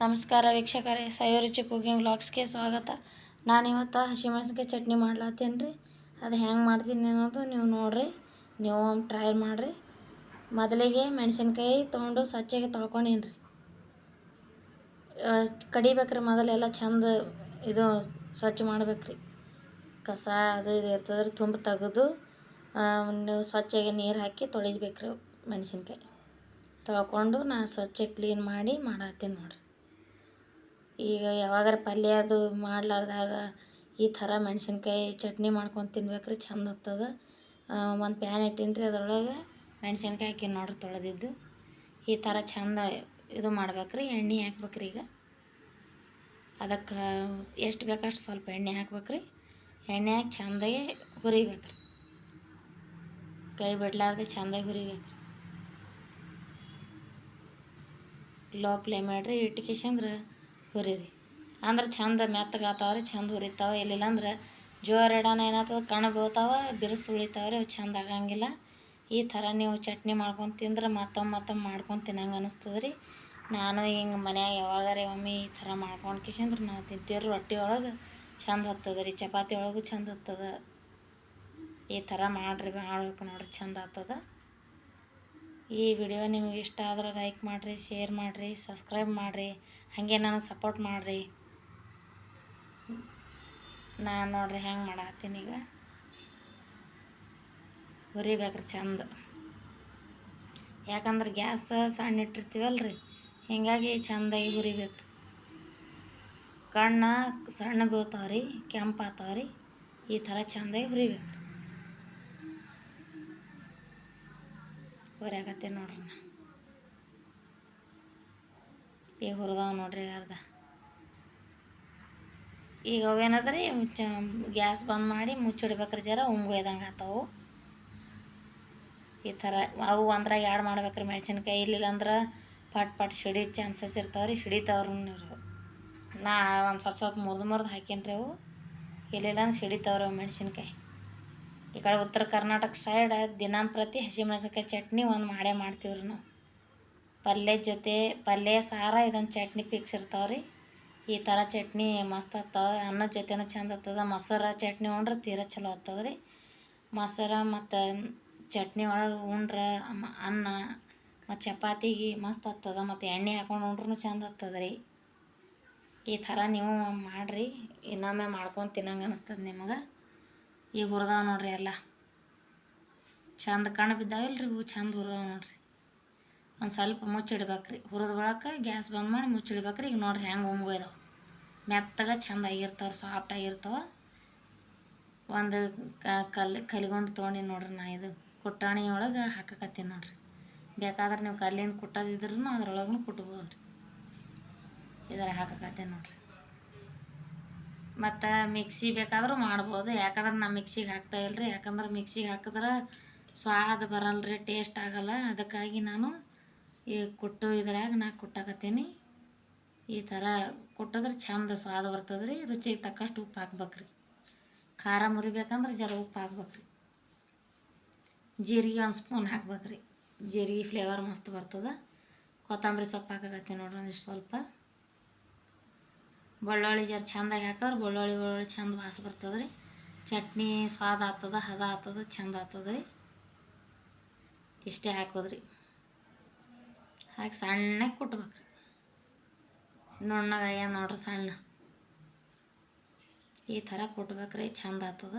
ನಮಸ್ಕಾರ ವೀಕ್ಷಕರೇ ಸವಿರುಚಿ ಕುಕಿಂಗ್ ವ್ಲಾಗ್ಸ್ಗೆ ಸ್ವಾಗತ. ನಾನಿವತ್ತು ಹಸಿಮೆಣ್ಸಿನ್ಕಾಯಿ ಚಟ್ನಿ ಮಾಡ್ಲತ್ತೀನಿ ರೀ ಅದು ಹೆಂಗೆ ಮಾಡ್ತೀನಿ ಅನ್ನೋದು ನೀವು ನೋಡಿರಿ, ನೀವು ಟ್ರೈ ಮಾಡಿರಿ. ಮೊದಲಿಗೆ ಮೆಣಸಿನ್ಕಾಯಿ ತೊಗೊಂಡು ಸ್ವಚ್ಛಗೆ ತೊಳ್ಕೊಂಡೀನಿ ರೀ ಕಡಿಬೇಕ್ರಿ ಮೊದಲೆಲ್ಲ ಚಂದ ಇದು ಸ್ವಚ್ಛ ಮಾಡ್ಬೇಕ್ರಿ. ಕಸ ಅದು ಇದು ಇರ್ತದ್ರಿ, ತುಂಬ ತೆಗೆದು ನೀವು ಸ್ವಚ್ಛಗೆ ನೀರು ಹಾಕಿ ತೊಳಿಬೇಕ್ರಿ ಮೆಣಸಿನ್ಕಾಯಿ. ತೊಳ್ಕೊಂಡು ನಾ ಸ್ವಚ್ಛ ಕ್ಲೀನ್ ಮಾಡಿ ಮಾಡತ್ತೀನಿ ನೋಡಿರಿ. ಈಗ ಯಾವಾಗಾರ ಪಲ್ಯ ಅದು ಮಾಡ್ಲಾರ್ದಾಗ ಈ ಥರ ಮೆಣಸಿನ್ಕಾಯಿ ಚಟ್ನಿ ಮಾಡ್ಕೊಂಡು ತಿನ್ಬೇಕ್ರಿ ಚಂದ ಹತ್ತದ ಒಂದು ಪ್ಯಾನ್ ಇಟ್ಟಿನ್ರಿ ಅದ್ರೊಳಗೆ ಮೆಣಸಿನ್ಕಾಯಿ ಹಾಕಿ ನೋಡ್ರಿ ತೊಳೆದಿದ್ದು. ಈ ಥರ ಚಂದ ಇದು ಮಾಡ್ಬೇಕ್ರಿ, ಎಣ್ಣೆ ಹಾಕ್ಬೇಕ್ರಿ ಈಗ. ಅದಕ್ಕೆ ಎಷ್ಟು ಬೇಕಷ್ಟು ಸ್ವಲ್ಪ ಎಣ್ಣೆ ಹಾಕ್ಬೇಕ್ರಿ. ಎಣ್ಣೆ ಹಾಕಿ ಚಂದಾಗಿ ಹುರಿಬೇಕ್ರಿ. ಕೈ ಬಿಡ್ಲಾರ್ದೆ ಚಂದಾಗಿ ಹುರಿಬೇಕ್ರಿ. ಲೋ ಫ್ಲೇಮ್ ಮಾಡ್ರಿ ಇಟ್ಕೇಶಂದ್ರೆ ಹುರಿರಿ. ಅಂದ್ರೆ ಚಂದ ಮೆತ್ತಗೆ ರೀ ಚಂದ ಹುರಿತಾವ. ಇಲ್ಲಿಲ್ಲ ಅಂದ್ರೆ ಜೋರು ಇಡೋಣ ಏನಾಗ್ತದೆ ಕಣ್ಣು ಬೀಳ್ತಾವ, ಬಿರುಸು ಉಳಿತಾವ್ರಿ, ಅವು ಚಂದ ಆಗಂಗಿಲ್ಲ. ಈ ಥರ ನೀವು ಚಟ್ನಿ ಮಾಡ್ಕೊಂಡು ತಿಂದ್ರೆ ಮತ್ತೊಮ್ಮೆ ಮತ್ತೊಮ್ಮೆ ಮಾಡ್ಕೊಂಡು ತಿನ್ನಂಗೆ ಅನಿಸ್ತದೆ ರೀ ನಾನು ಹಿಂಗೆ ಮನ್ಯಾಗ ಯಾವಾಗಾರ ಒಮ್ಮೆ ಈ ಥರ ಮಾಡ್ಕೊಂಡು ಕಿಶಂದ್ರೆ ನಾವು ತಿಂತೀವ್ರಿ ರೊಟ್ಟಿ ಒಳಗೆ ಚಂದ ಹತ್ತದ ರೀ ಚಪಾತಿ ಒಳಗೂ ಚಂದ ಹತ್ತದ. ಈ ಥರ ಮಾಡಿರಿ ಮಾಡ್ಬೇಕು ನೋಡ್ರಿ ಚಂದ ಆಗ್ತದ ಈ ವಿಡಿಯೋ ನಿಮಗೆ ಇಷ್ಟ ಆದ್ರೆ ಲೈಕ್ ಮಾಡಿರಿ, ಶೇರ್ ಮಾಡಿರಿ, ಸಬ್ಸ್ಕ್ರೈಬ್ ಮಾಡಿರಿ, ಹಾಗೆ ನನಗೆ ಸಪೋರ್ಟ್ ಮಾಡಿರಿ. ನಾನು ನೋಡ್ರಿ ಹೆಂಗೆ ಮಾಡತ್ತೀನಿ ಈಗ. ಹುರಿಬೇಕ್ರಿ ಚಂದ. ಯಾಕಂದ್ರೆ ಗ್ಯಾಸ್ ಸಣ್ಣ ಇಟ್ಟಿರ್ತೀವಲ್ಲ ರೀ ಹೀಗಾಗಿ ಚಂದಾಗಿ ಹುರಿಬೇಕು ಕಣ್ಣ ಸಣ್ಣ ಬೀಳ್ತಾವ್ರಿ, ಕೆಂಪು ಆತಾವ್ರಿ, ಈ ಥರ ಚಂದಾಗಿ ಹುರಿಬೇಕು ಹುರಿಯಾಕತ್ತೆ ನೋಡ್ರಿ ಈಗ ಹುರಿದಾವ ನೋಡ್ರಿ ಅರ್ಧ. ಈಗ ಅವೇನದ್ರಿ ಚ ಗ್ಯಾಸ್ ಬಂದ್ ಮಾಡಿ ಮುಚ್ಚಿಡ್ಬೇಕ್ರಿ ಜರ ಉಮ್ಗೊಯ್ದಂಗೆ ಆತಾವು. ಈ ಥರ ಅವು ಅಂದ್ರೆ ಎರಡು ಮಾಡ್ಬೇಕ್ರಿ ಮೆಣಸಿನ್ಕಾಯಿ, ಇಲ್ಲಿಲ್ಲ ಅಂದ್ರೆ ಪಟ್ ಪಟ್ ಸಿಡಿ ಚಾನ್ಸಸ್ ಇರ್ತಾವ್ರಿ, ಸಿಡಿತಾವ್ರಿ ನೀವು ನಾ ಒಂದು ಸ್ವಲ್ಪ ಸ್ವಲ್ಪ ಮುರಿದು ಮುರಿದು ಹಾಕೀನಿ ರೀ ಅವು. ಇಲ್ಲಿಲ್ಲ ಅಂದ್ರೆ ಸಿಡಿತಾವ್ರಿ ಅವು ಮೆಣಸಿನ್ಕಾಯಿ. ಈ ಕಡೆ ಉತ್ತರ ಕರ್ನಾಟಕ ಸೈಡ್ ದಿನಂಪ್ರತಿ ಹಸಿಮೆಣಸಿನ್ಕಾಯಿ ಚಟ್ನಿ ಒಂದು ಮಾಡೇ ಮಾಡ್ತೀವ್ರಿ ನಾವು. ಪಲ್ಯ ಜೊತೆ, ಪಲ್ಯ, ಸಾರ ಇದೊಂದು ಚಟ್ನಿ ಫಿಕ್ಸ್ ಇರ್ತಾವೆ ರೀ. ಈ ಥರ ಚಟ್ನಿ ಮಸ್ತ್ ಆಗ್ತಾವ. ಅನ್ನದ ಜೊತೆನೂ ಚಂದ ಆಗ್ತದ. ಮೊಸರು ಚಟ್ನಿ ಉಂಡ್ರೆ ತೀರ ಚಲೋ ಆಗ್ತದೆ ರೀ. ಮೊಸರು ಮತ್ತು ಚಟ್ನಿ ಒಳಗೆ ಉಂಡ್ರೆ ಅನ್ನ, ಮತ್ತು ಚಪಾತಿಗೆ ಮಸ್ತ್ ಆಗ್ತದೆ. ಮತ್ತು ಎಣ್ಣೆ ಹಾಕೊಂಡು ಉಂಡ್ರೂ ಚಂದ ಆಗ್ತದೆ ರೀ. ಈ ಥರ ನೀವು ಮಾಡಿರಿ. ಇನ್ನೊಮ್ಮೆ ಮಾಡ್ಕೊಂಡು ತಿನ್ನಂಗೆ ಅನಿಸ್ತದೆ ನಿಮಗೆ. ಈಗ ಹುರಿದಾವ ನೋಡ್ರಿ ಎಲ್ಲ. ಚಂದ ಕಣ್ಣು ಬಿದ್ದಾವಿಲ್ರಿ ಇವು ಚಂದ ಹುರಿದಾವ ನೋಡ್ರಿ. ಒಂದು ಸ್ವಲ್ಪ ಮುಚ್ಚಿಡ್ಬೇಕ್ರಿ. ಹುರಿದ ಒಳಕ್ಕೆ ಗ್ಯಾಸ್ ಬಂದ್ ಮಾಡಿ ಮುಚ್ಚಿಡ್ಬೇಕ್ರಿ. ಈಗ ನೋಡ್ರಿ ಹೆಂಗೆ ಉಮ್ಗೊಯ್ದಾವ ಮೆತ್ತಗೆ ಚಂದ ಆಗಿರ್ತಾವೆ ಸಾಫ್ಟ್ ಆಗಿರ್ತಾವೆ. ಒಂದು ಕಲ್ಲು ಕಲಿಗೊಂಡು ತೊಗೊಂಡಿ ನೋಡ್ರಿ ನಾ ಇದು. ಕುಟ್ಟಾಣಿ ಒಳಗೆ ಹಾಕಕತ್ತೀನಿ ನೋಡ್ರಿ. ಬೇಕಾದ್ರೆ ನೀವು ಕಲ್ಲಿಂದ ಕುಟ್ಟೋದಿದ್ರು ಅದ್ರೊಳಗೂ ಕುಟ್ಬೋದು ರೀ ಇದ್ರ ಹಾಕಕತ್ತೀನಿ ನೋಡ್ರಿ. ಮತ್ತು ಮಿಕ್ಸಿ ಬೇಕಾದರೂ ಮಾಡ್ಬೋದು. ಯಾಕಂದ್ರೆ ನಾ ಮಿಕ್ಸಿಗೆ ಹಾಕ್ತಾ ಇಲ್ರಿ. ಯಾಕಂದ್ರೆ ಮಿಕ್ಸಿಗೆ ಹಾಕಿದ್ರೆ ಸ್ವಾದ ಬರಲ್ಲ ರೀ ಟೇಸ್ಟ್ ಆಗಲ್ಲ. ಅದಕ್ಕಾಗಿ ನಾನು ಈ ಕುಟ್ಟು ಇದ್ರಾಗ ನಾ ಕುಟ್ಟಾಕತ್ತೀನಿ. ಈ ಥರ ಕುಟ್ಟಿದ್ರೆ ಚಂದ ಸ್ವಾದ ಬರ್ತದೆ ರೀ ರುಚಿಗೆ ತಕ್ಕಷ್ಟು ಉಪ್ಪು ಹಾಕ್ಬೇಕ್ರಿ. ಖಾರ ಮುರಿಬೇಕಂದ್ರೆ ಜರ ಉಪ್ಪು ಹಾಕ್ಬೇಕ್ರಿ. ಜೀರಿಗೆ ಒಂದು ಸ್ಪೂನ್ ಹಾಕ್ಬೇಕ್ರಿ. ಜೀರಿಗೆ ಫ್ಲೇವರ್ ಮಸ್ತ್ ಬರ್ತದೆ. ಕೊತ್ತಂಬರಿ ಸೊಪ್ಪು ಹಾಕಕತ್ತೀನಿ ನೋಡ್ರಿ ಒಂದಿಷ್ಟು ಸ್ವಲ್ಪ. ಬೆಳ್ಳುಳ್ಳಿ ಜರ ಚಂದಾಗಿ ಹಾಕಿದ್ರೆ ಬೆಳ್ಳುಳ್ಳಿ ಬೆಳ್ಳುಳ್ಳಿ ಚಂದ ವಾಸ ಬರ್ತದೆ ರೀ ಚಟ್ನಿ ಸ್ವಾದ ಆಗ್ತದ ಹದ ಆಗ್ತದ ಚಂದ ಆಗ್ತದೆ ರೀ ಇಷ್ಟೇ ಹಾಕೋದ್ರಿ. ಹಾಕಿ ಸಣ್ಣಗೆ ಕುಟ್ಬೇಕ್ರಿ. ರೀ ಏನು ನೋಡ್ರಿ ಸಣ್ಣ. ಈ ಥರ ಕುಟ್ಬೇಕ್ರಿ ಚಂದ ಆಗ್ತದ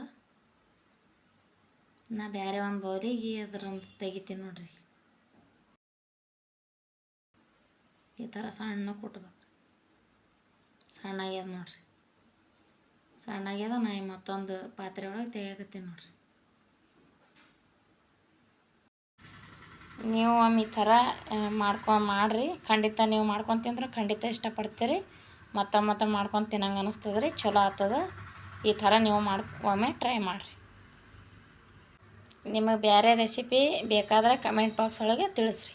ನಾ ಬೇರೆ ಒಂದು ಬೌಲಿಗೆ ಅದ್ರಂದು ತೆಗಿತೀನಿ ನೋಡ್ರಿ. ಈ ಥರ ಸಣ್ಣ ಕುಟ್ಬೇಕು ಸಣ್ಣಾಗ್ಯದ ನೋಡ್ರಿ. ಸಣ್ಣಾಗ್ಯದ ನಾ ಮತ್ತೊಂದು ಪಾತ್ರೆ ಒಳಗೆ ತೆಗಿಯಕತ್ತೀನಿ ನೋಡ್ರಿ. ನೀವು ಒಮ್ಮೆ ಈ ಥರ ಮಾಡ್ಕೊ, ಮಾಡಿರಿ. ಖಂಡಿತ ನೀವು ಮಾಡ್ಕೊಂಡು ತಿಂದ್ರೆ ಖಂಡಿತ ಇಷ್ಟಪಡ್ತೀರಿ. ಮತ್ತೊಮ್ಮೆ ಮತ್ತೆ ಮಾಡ್ಕೊಂಡು ತಿನ್ನಂಗೆ ಅನಿಸ್ತದೆ ರೀ ಚಲೋ ಆಗ್ತದ ಈ ಥರ ನೀವು ಒಮ್ಮೆ ಟ್ರೈ ಮಾಡಿರಿ. ನಿಮಗೆ ಬೇರೆ ರೆಸಿಪಿ ಬೇಕಾದ್ರೆ ಕಮೆಂಟ್ ಬಾಕ್ಸ್ ಒಳಗೆ ತಿಳಿಸ್ರಿ.